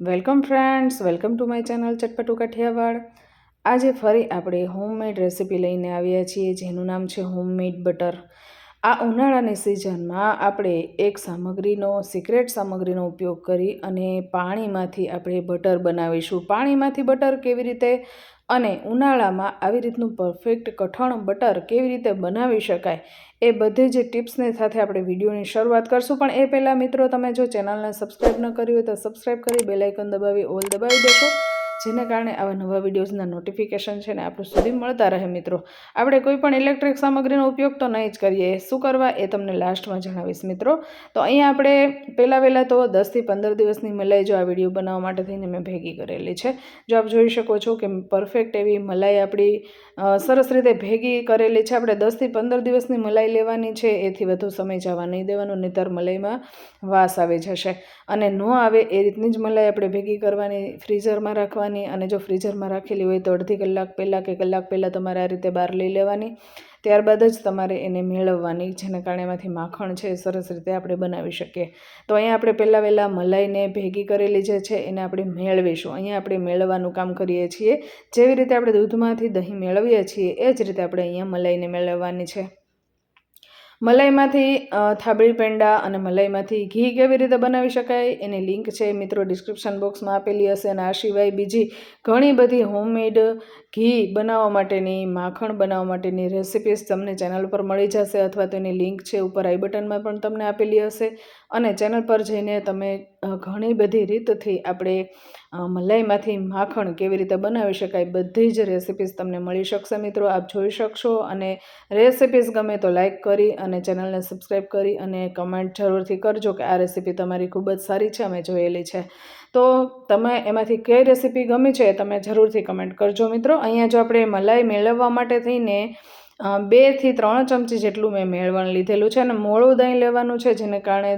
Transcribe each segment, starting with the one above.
Welcome friends, welcome to my channel ચટપટુ Kathiawad. આજે ફરી આપણે હોમમેડ રેસીપી લઈને આવ્યા છીએ, જેનું નામ છે હોમમેડ બટર. આ ઉનાળાની સિઝનમાં આપણે એક સામગ્રીનો, સિક્રેટ સામગ્રીનો ઉપયોગ કરી અને પાણીમાંથી આપણે બટર બનાવીશું. પાણીમાંથી બટર કેવી રીતે અને ઉનાળામાં આવી રીતનું પરફેક્ટ કઠણ બટર કેવી રીતે બનાવી શકાય એ બધી જ ટિપ્સને સાથે આપણે વિડીયોની શરૂઆત કરશું. પણ એ પહેલાં મિત્રો, તમે જો ચેનલને સબસ્ક્રાઈબ ન કરી હોય તો સબસ્ક્રાઈબ કરી બેલાઇકન દબાવી ઓલ દબાવી દેશો. જેને કારણે આવા નવા વિડીયોઝના નોટિફિકેશન છે ને આપણું સુધી મળતા રહે મિત્રો. આપણે કોઈ પણ ઇલેક્ટ્રિક સામગ્રીનો ઉપયોગ તો નહીં જ કરીએ. શું કરવા એ તમને લાસ્ટમાં જણાવીશ મિત્રો. તો અહીંયા આપણે પહેલાં વહેલાં તો દસથી પંદર દિવસની મલાઈ જો આ વીડિયો બનાવવા માટે થઈને મેં ભેગી કરેલી છે. જો આપ જોઈ શકો છો કે પરફેક્ટ એવી મલાઈ આપણી સરસ રીતે ભેગી કરેલી છે. આપણે દસથી પંદર દિવસની મલાઈ લેવાની છે. એથી વધુ સમય જવા નહીં દેવાનો, નહીતર મલાઈમાં વાસ આવી જશે. અને ન આવે એ રીતની જ મલાઈ આપણે ભેગી કરવાની ફ્રીઝરમાં રાખવાની. અને જો ફ્રીઝરમાં રાખેલી હોય તો અડધી કલાક પહેલાં કે કલાક પહેલાં તમારે આ રીતે બહાર લઈ લેવાની. ત્યારબાદ જ તમારે એને મેળવવાની, જેને કારણે એમાંથી માખણ છે સરસ રીતે આપણે બનાવી શકીએ. તો અહીંયા આપણે પહેલાં વહેલાં મલાઈને ભેગી કરેલી જે છે એને આપણે મેળવીશું. અહીંયા આપણે મેળવવાનું કામ કરીએ છીએ. જેવી રીતે આપણે દૂધમાંથી દહીં મેળવીએ છીએ, એ જ રીતે આપણે અહીંયા મલાઈને મેળવવાની છે. મલાઈમાંથી થાબડી પેંડા અને મલાઈમાંથી ઘી કેવી રીતે બનાવી શકાય એની લિંક છે મિત્રો ડિસ્ક્રિપ્શન બોક્સમાં આપેલી હશે અને આ સિવાય બીજી ઘણી બધી હોમમેડ ઘી બનાવવા માટેની, માખણ બનાવવા માટેની રેસિપીસ તમને ચેનલ પર મળી જશે અથવા તેની લિંક છે ઉપર આઈ બટનમાં પણ તમને આપેલી હશે. અને ચેનલ પર જઈને તમે ઘણી બધી રીતથી આપણે મલાઈમાંથી માખણ કેવી રીતે બનાવી શકાય બધી જ રેસિપીસ તમને મળી શકશે મિત્રો. આપ જોઈ શકશો અને રેસિપીસ ગમે તો લાઈક કરી અને ચેનલને સબસ્ક્રાઈબ કરી અને કમેન્ટ જરૂરથી કરજો કે આ રેસીપી તમારી ખૂબ જ સારી છે, અમે જોયેલી છે. તો તમે એમાંથી કઈ રેસીપી ગમી છે તમે જરૂરથી કમેન્ટ કરજો મિત્રો. અહીંયા જો આપણે મલાઈ મેળવવા માટે થઈને બેથી ત્રણ ચમચી જેટલું મેં મેળવણ લીધેલું છે અને મોળું દહીં લેવાનું છે, જેને કારણે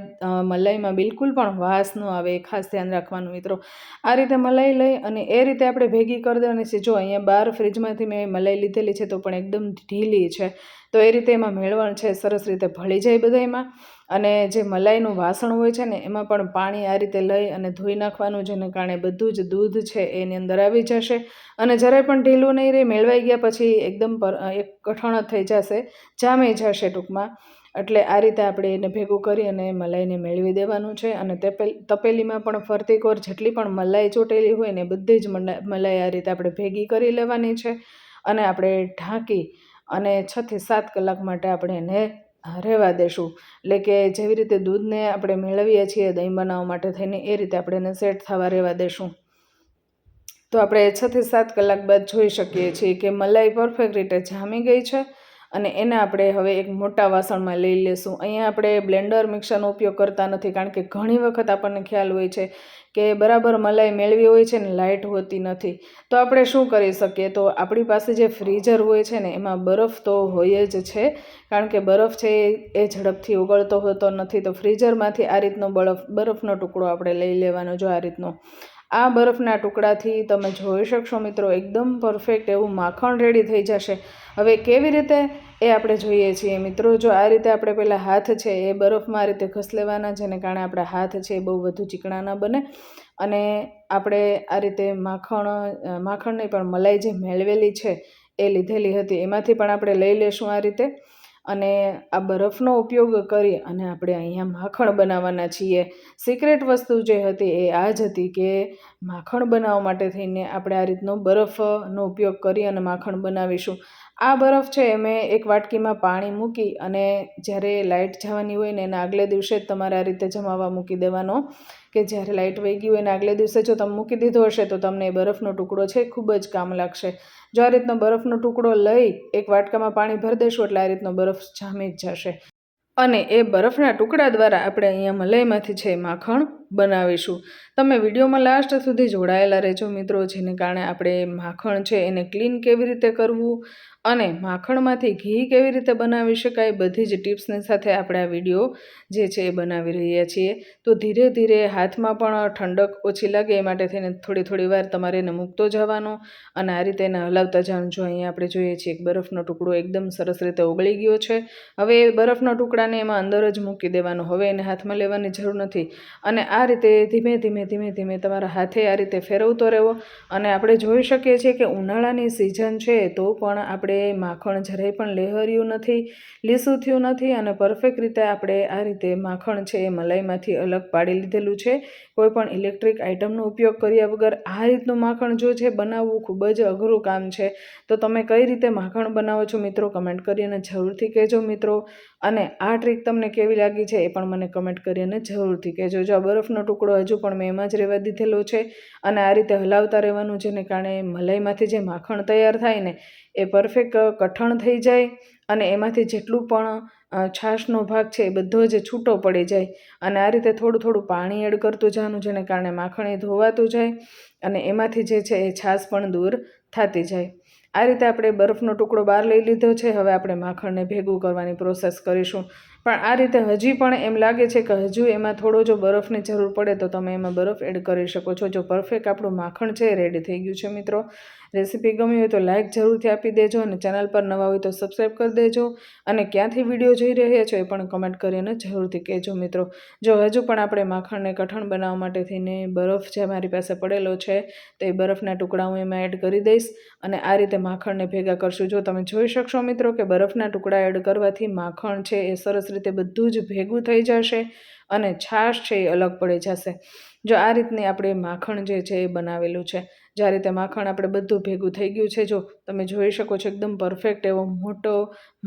મલાઈમાં બિલકુલ પણ વાસ ન આવે એ ખાસ ધ્યાન રાખવાનું મિત્રો. આ રીતે મલાઈ લઈ અને એ રીતે આપણે ભેગી કરી દેવાની છે જો અહીંયા બહાર ફ્રીજમાંથી મેં મલાઈ લીધેલી છે તો પણ એકદમ ઢીલી છે. તો એ રીતે એમાં મેળવણ છે, સરસ રીતે ભળી જાય બધા એમાં અને જે મલાઈનું વાસણ હોય છે ને, એમાં પણ પાણી આ રીતે લઈ અને ધોઈ નાખવાનું, જેને કારણે બધું જ દૂધ છે એની અંદર આવી જશે. અને જરાય પણ ઢીલું નહીં રહે, મેળવાઈ ગયા પછી એકદમ પર એક કઠણ થઈ જશે, જામી જશે ટૂંકમાં. એટલે આ રીતે આપણે એને ભેગું કરી અને મલાઈને મેળવી દેવાનું છે. અને તપેલીમાં પણ ફરતી કોર જેટલી પણ મલાઈ ચોટેલી હોય ને, બધી જ મલાઈ આ રીતે આપણે ભેગી કરી લેવાની છે. અને આપણે ઢાંકી અને છથી સાત કલાક માટે આપણે એને રહેવા દેશું. એટલે કે જેવી રીતે દૂધને આપણે મેળવીએ છીએ દહીં બનાવવા માટે થઈને એ રીતે આપણે એને સેટ થવા રહેવા દેશું. તો આપણે છથી સાત કલાક બાદ જોઈ શકીએ છીએ કે મલાઈ પરફેક્ટ રીતે જામી ગઈ છે અને એને આપણે હવે એક મોટા વાસણમાં લઈ લેશું. અહીંયા આપણે બ્લેન્ડર મિક્સરનો ઉપયોગ કરતા નથી કારણ કે ઘણી વખત આપણને ખ્યાલ હોય છે કે બરાબર મલાઈ મેળવી હોય છે ને લાઇટ હોતી નથી. તો આપણે શું કરી શકીએ? તો આપણી પાસે જે ફ્રીઝર હોય છે ને એમાં બરફ તો હોય જ છે કારણ કે બરફ છે એ ઝડપથી ઓગળતો હોતો નથી. તો ફ્રીઝરમાંથી આ રીતનો બરફ બરફનો ટુકડો આપણે લઈ લેવાનો જો આ રીતનો. આ બરફના ટુકડાથી તમે જોઈ શકશો મિત્રો, એકદમ પરફેક્ટ એવું માખણ રેડી થઈ જશે. હવે કેવી રીતે એ આપણે જોઈએ છીએ? મિત્રો, જો આ રીતે આપણે પહેલાં હાથ છે, એ બરફમાં આ રીતે ઘસલેવાના જેને કારણે આપણા હાથ છે એ બહુ વધુ ચીકણા ન બને. અને આપણે આ રીતે માખણ માખણ નહીં પણ મલાઈ જે મેળવેલી છે, એ લીધેલી હતી, એમાંથી પણ આપણે લઈ લેશું આ રીતે. અને આ બરફનો ઉપયોગ કરી અને આપણે અહીંયા માખણ બનાવવાના છીએ. સિક્રેટ વસ્તુ જે હતી એ આ જ હતી કે માખણ બનાવવા માટે થઈને આપણે આ રીતનો બરફનો ઉપયોગ કરી અને માખણ બનાવીશું. આ બરફ છે મેં એક વાટકીમાં પાણી મૂકી અને જ્યારે લાઇટ જવાની હોય ને એના આગલે દિવસે જ તમારે આ રીતે જમાવા મૂકી દેવાનો. કે જ્યારે લાઇટ વહી ગઈ હોય અને આગલે દિવસે જો તમે મૂકી દીધો હશે તો તમને એ બરફનો ટુકડો છે ખૂબ જ કામ લાગશે. જો આ રીતનો બરફનો ટુકડો લઈ એક વાટકામાં પાણી ભરી દેશો એટલે આ રીતનો બરફ જામી જ જશે. અને એ બરફના ટુકડા દ્વારા આપણે અહીંયા મલાઈમાંથી છે માખણ બનાવીશું. તમે વિડીયોમાં લાસ્ટ સુધી જોડાયેલા રહેજો મિત્રો, જેને કારણે આપણે માખણ છે એને ક્લીન કેવી રીતે કરવું અને માખણમાંથી ઘી કેવી રીતે બનાવી શકાય, બધી જ ટિપ્સની સાથે આપણે આ વીડિયો જે છે એ બનાવી રહ્યા છીએ. તો ધીરે ધીરે હાથમાં પણ ઠંડક ઓછી લાગે, એ માટે થઈને થોડી થોડી વાર તમારે એને મૂકતો જવાનો અને આ રીતે એને હલાવતા જવાનું જો અહીંયા આપણે જોઈએ છીએ એક બરફનો ટુકડો એકદમ સરસ રીતે ઓગળી ગયો છે. હવે એ બરફના ટુકડાને એમાં અંદર જ મૂકી દેવાનો. હવે એને હાથમાં લેવાની જરૂર નથી. અને આ આ રીતે ધીમે ધીમે ધીમે ધીમે તમારા હાથે આ રીતે ફેરવતો રહેવો. અને આપણે જોઈ શકીએ છીએ કે ઉનાળાની સિઝન છે તો પણ આપણે માખણ જરાય પણ લહેર્યું નથી, લીસું થયું નથી અને પરફેક્ટ રીતે આપણે આ રીતે માખણ છે એ મલાઈમાંથી અલગ પાડી લીધેલું છે. કોઈ પણ ઇલેક્ટ્રિક આઇટમનો ઉપયોગ કર્યા વગર આ રીતનું માખણ જો છે બનાવવું ખૂબ જ અઘરું કામ છે. તો તમે કઈ રીતે માખણ બનાવો છો મિત્રો કમેન્ટ કરીને જરૂરથી કહેજો મિત્રો. અને આ ટ્રીક તમને કેવી લાગી છે એ પણ મને કમેન્ટ કરીને જરૂરથી કહેજો. જો આ બરફનો ટુકડો હજુ પણ મેં એમાં જ રહેવા દીધેલો છે અને આ રીતે હલાવતા રહેવાનું જેને કારણે મલાઈમાંથી જે માખણ તૈયાર થાય ને એ પરફેક્ટ કઠણ થઈ જાય અને એમાંથી જેટલું પણ છાશનો ભાગ છે એ બધો જ છૂટો પડી જાય. અને આ રીતે થોડું થોડું પાણી એડ કરતું જવાનું, જેને કારણે માખણ એ ધોવાતું જાય અને એમાંથી જે છે એ છાશ પણ દૂર થતી જાય. આ રીતે આપણે બરફનો ટુકડો બહાર લઈ લીધો છે, હવે આપણે માખણને ભેગું કરવાની પ્રોસેસ કરીશું. પણ આ રીતે હજી પણ એમ લાગે છે કે હજુ એમાં થોડો જો બરફની જરૂર પડે તો તમે એમાં બરફ એડ કરી શકો છો. જો પરફેક્ટ આપણું માખણ છે રેડી થઈ ગયું છે મિત્રો. રેસીપી ગમી હોય તો લાઇક જરૂરથી આપી દેજો અને ચેનલ પર નવા હોય તો સબસ્ક્રાઈબ કરી દેજો. અને ક્યાંથી વીડિયો જોઈ રહ્યા છો એ પણ કમેન્ટ કરીને જરૂરથી કહેજો મિત્રો. જો હજુ પણ આપણે માખણને કઠણ બનાવવા માટે થઈને બરફ જે મારી પાસે પડેલો છે તો એ બરફના ટુકડા હું એમાં એડ કરી દઈશ. અને આ રીતે માખણને ભેગા કરશું. જો તમે જોઈ શકશો મિત્રો કે બરફના ટુકડા એડ કરવાથી માખણ છે એ સરસ રીતે બધું જ ભેગું થઈ જશે અને છાશ છે એ અલગ પડી જશે. જો આ રીતની આપણે માખણ જે છે એ બનાવેલું છે, જ્યારે તે માખણ આપણે બધું ભેગું થઈ ગયું છે, જો તમે જોઈ શકો છો એકદમ પરફેક્ટ એવો મોટો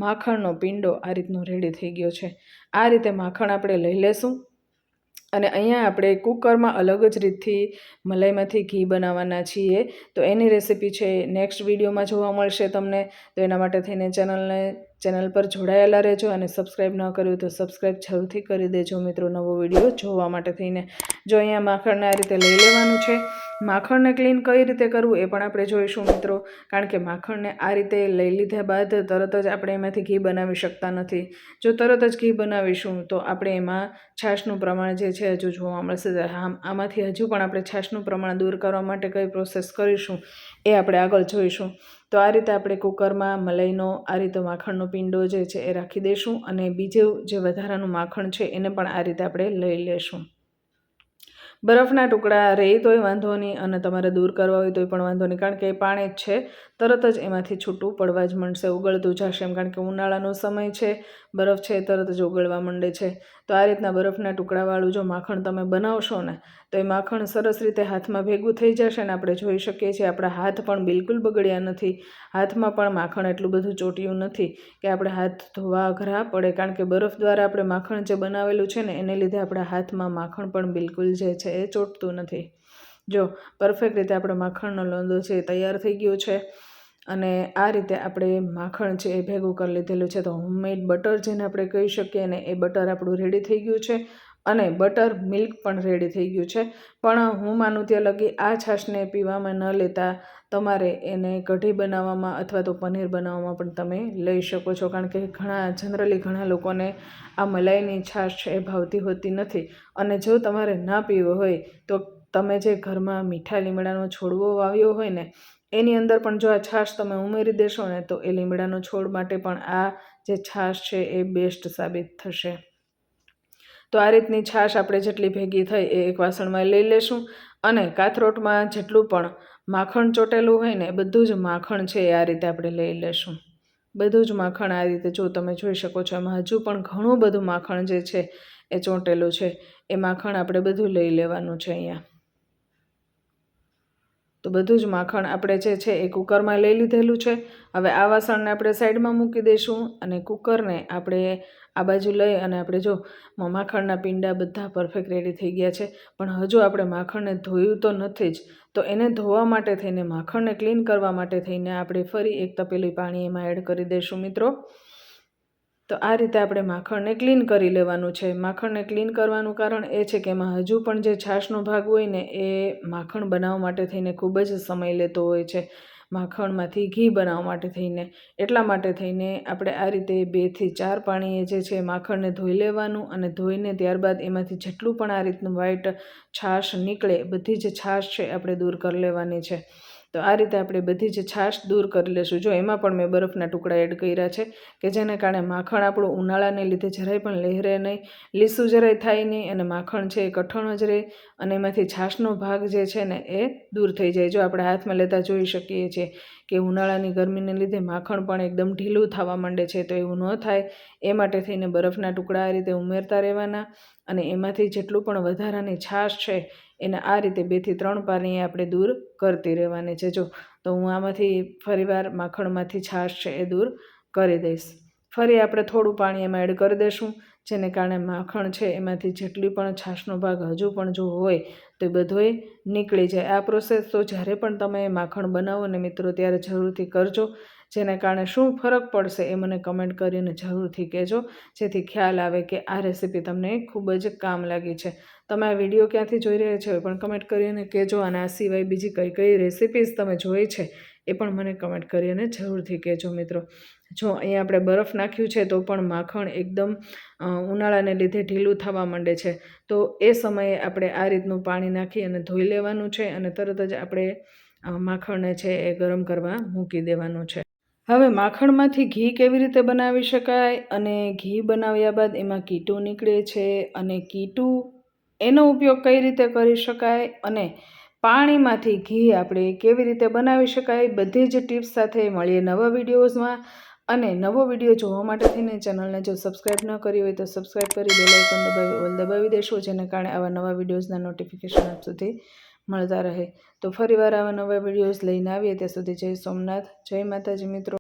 માખણનો પિંડો આ રીતનો રેડી થઈ ગયો છે. આ રીતે માખણ આપણે લઈ લેશું અને અહીંયા આપણે કુકરમાં અલગ જ રીતથી મલાઈમાંથી ઘી બનાવવાના છીએ. તો એની રેસીપી છે નેક્સ્ટ વિડીયોમાં જોવા મળશે તમને. તો એના માટે થઈને ચેનલને ચેનલ પર જોડાયેલા રહેજો અને સબસ્ક્રાઈબ ન કર્યું તો સબસ્ક્રાઈબ જરૂરથી કરી દેજો મિત્રો. નવો વીડિયો જોવા માટે થઈને જો અહીંયા માખણને આ રીતે લઈ લેવાનું છે માખણને ક્લીન કઈ રીતે કરવું એ પણ આપણે જોઈશું મિત્રો. કારણ કે માખણને આ રીતે લઈ લીધા બાદ તરત જ આપણે એમાંથી ઘી બનાવી શકતા નથી. જો તરત જ ઘી બનાવીશું તો આપણે એમાં છાશનું પ્રમાણ જે છે હજુ જોવા મળશે. આમાંથી હજુ પણ આપણે છાશનું પ્રમાણ દૂર કરવા માટે કઈ પ્રોસેસ કરીશું એ આપણે આગળ જોઈશું. તો આ રીતે આપણે કુકરમાં મલાઈનો, આ રીતે માખણનો પિંડો જે છે એ રાખી દઈશું અને બીજું જે વધારાનું માખણ છે એને પણ આ રીતે આપણે લઈ લેશું. બરફના ટુકડા રહે તોય વાંધો નહીં અને તમારે દૂર કરવા હોય તોય પણ વાંધો નહીં. કારણ કે એ પાણી જ છે. તરત જ એમાંથી છૂટું પડવા જ માંડશે, ઉગળતું જશે એમ કારણ કે ઉનાળાનો સમય છે, બરફ છે, તરત જ ઓગળવા માંડે છે. તો આ રીતના બરફના ટુકડાવાળું જો માખણ તમે બનાવશો ને, તો એ માખણ સરસ રીતે હાથમાં ભેગું થઈ જશે ને આપણે જોઈ શકીએ છીએ આપણા હાથ પણ બિલકુલ બગડ્યા નથી. હાથમાં પણ માખણ એટલું બધું ચોટ્યું નથી કે આપણે હાથ ધોવા અઘરા પડે કારણ કે બરફ દ્વારા આપણે માખણ જે બનાવેલું છે ને, એને લીધે આપણા હાથમાં માખણ પણ બિલકુલ જે છે એ ચોટતું નથી. જો પરફેક્ટ રીતે આપણો માખણનો લોંદો છે તૈયાર થઈ ગયો છે. અને આ રીતે આપણે માખણ છે એ ભેગું કરી લીધેલું છે. તો હોમમેડ બટર જેને આપણે કહી શકીએ ને એ બટર આપણું રેડી થઈ ગયું છે અને બટર મિલ્ક પણ રેડી થઈ ગયું છે. પણ હું માનું ત્યાં લગી આ છાશને પીવામાં ન લેતા તમારે એને કઢી બનાવવામાં અથવા તો પનીર બનાવવામાં પણ તમે લઈ શકો છો. કારણ કે ઘણા, જનરલી ઘણા લોકોને આ મલાઈની છાશ એ ભાવતી હોતી નથી. અને જો તમારે ના પીવો હોય તો તમે જે ઘરમાં મીઠા લીમડાનો છોડવો વાવ્યો હોય ને, એની અંદર પણ જો આ છાશ તમે ઉમેરી દેશો ને, તો એ લીમડાનો છોડ માટે પણ આ જે છાશ છે એ બેસ્ટ સાબિત થશે. તો આ રીતની છાશ આપણે જેટલી ભેગી થઈ એ એક વાસણમાં લઈ લેશું અને કાથરોટમાં જેટલું પણ માખણ ચોટેલું હોય ને બધું જ માખણ છે એ આ રીતે આપણે લઈ લેશું. બધું જ માખણ આ રીતે જો તમે જોઈ શકો છો, એમાં હજુ પણ ઘણું બધું માખણ જે છે એ ચોંટેલું છે. એ માખણ આપણે બધું લઈ લેવાનું છે અહીંયા. તો બધું જ માખણ આપણે જે છે એ કુકરમાં લઈ લીધેલું છે. હવે આ વાસણને આપણે સાઈડમાં મૂકી દઈશું અને કુકરને આપણે આ બાજુ લઈ અને આપણે જો માખણના પિંડા બધા પરફેક્ટ રેડી થઈ ગયા છે. પણ હજુ આપણે માખણને ધોયું તો નથી જ. તો એને ધોવા માટે થઈને માખણને ક્લીન કરવા માટે થઈને આપણે ફરી એક તપેલી પાણી એમાં એડ કરી દઈશું મિત્રો. તો આ રીતે આપણે માખણને ક્લીન કરી લેવાનું છે. માખણને ક્લીન કરવાનું કારણ એ છે કે એમાં હજુ પણ જે છાશનો ભાગ હોય ને, એ માખણ બનાવવા માટે થઈને ખૂબ જ સમય લેતો હોય છે. માખણમાંથી ઘી બનાવવા માટે થઈને, એટલા માટે થઈને આપણે આ રીતે બેથી ચાર પાણીએ જે છે માખણને ધોઈ લેવાનું અને ધોઈને ત્યારબાદ એમાંથી જેટલું પણ આ રીતનું વ્હાઈટ છાશ નીકળે, બધી જ છાશ છે આપણે દૂર કરી લેવાની છે. તો આ રીતે આપણે બધી જ છાશ દૂર કરી લેશું. જો એમાં પણ મેં બરફના ટુકડા એડ કર્યા છે કે જેને કારણે માખણ આપણું ઉનાળાને લીધે જરાય પણ લહેરે નહીં, લીસું જરાય થાય નહીં અને માખણ છે એ કઠણ જ રહે અને એમાંથી છાશનો ભાગ જે છે ને એ દૂર થઈ જાય. જો આપણે હાથમાં લેતા જોઈ શકીએ છીએ કે ઉનાળાની ગરમીને લીધે માખણ પણ એકદમ ઢીલું થવા માંડે છે તો એવું ન થાય. એ માટે થઈને બરફના ટુકડા આ રીતે ઉમેરતા રહેવાના અને એમાંથી જેટલું પણ વધારાની છાશ છે એને આ રીતે બેથી ત્રણ પાણી આપણે દૂર કરતી રહેવાની છે. જો, તો હું આમાંથી ફરીવાર માખણમાંથી છાશ છે એ દૂર કરી દઈશ. ફરી આપણે થોડું પાણી એમાં એડ કરી દઈશું જેને કારણે માખણ છે, એમાંથી જેટલી પણ છાશનો ભાગ હજુ પણ જો હોય, તો એ બધોય નીકળી જાય. આ પ્રોસેસ તો જ્યારે પણ તમે માખણ બનાવો ને મિત્રો, ત્યારે જરૂરથી કરજો. જેને કારણે શું ફરક પડશે એ મને કમેન્ટ કરીને જરૂરથી કહેજો. જેથી ખ્યાલ આવે કે આ રેસીપી તમને ખૂબ જ કામ લાગી છે. તમે આ વીડિયો ક્યાંથી જોઈ રહ્યા છો એ પણ કમેન્ટ કરીને કહેજો. અને આ સિવાય બીજી કઈ કઈ રેસીપીઝ તમે જોઈ છે એ પણ મને કમેન્ટ કરી અને જરૂરથી કહેજો મિત્રો. જો અહીંયા આપણે બરફ નાખ્યું છે, તો પણ માખણ એકદમ ઉનાળાને લીધે ઢીલું થવા માંડે છે. તો એ સમયે આપણે આ રીતનું પાણી નાખી અને ધોઈ લેવાનું છે અને તરત જ આપણે માખણને છે એ ગરમ કરવા મૂકી દેવાનું છે. હવે માખણમાંથી ઘી કેવી રીતે બનાવી શકાય અને ઘી બનાવ્યા બાદ એમાં કીટું નીકળે છે અને કીટું એનો ઉપયોગ કઈ રીતે કરી શકાય અને પાણીમાંથી ઘી આપણે કેવી રીતે બનાવી શકાય બધી જ ટિપ્સ સાથે મળીએ નવા વિડીયોઝમાં. અને નવો વીડિયો જોવા માટે થઈને ચેનલને જો સબસ્ક્રાઈબ ન કરી હોય તો સબસ્ક્રાઈબ કરી બેલ આઇકન દબાવી, ઓલ દબાવી દેશો, જેને કારણે આવા નવા વિડીયોઝના નોટિફિકેશન આપ સુધી મળતા રહે. તો ફરીવાર આવા નવા વિડીયોઝ લઈને આવીએ ત્યાં સુધી જય સોમનાથ, જય માતાજી મિત્રો.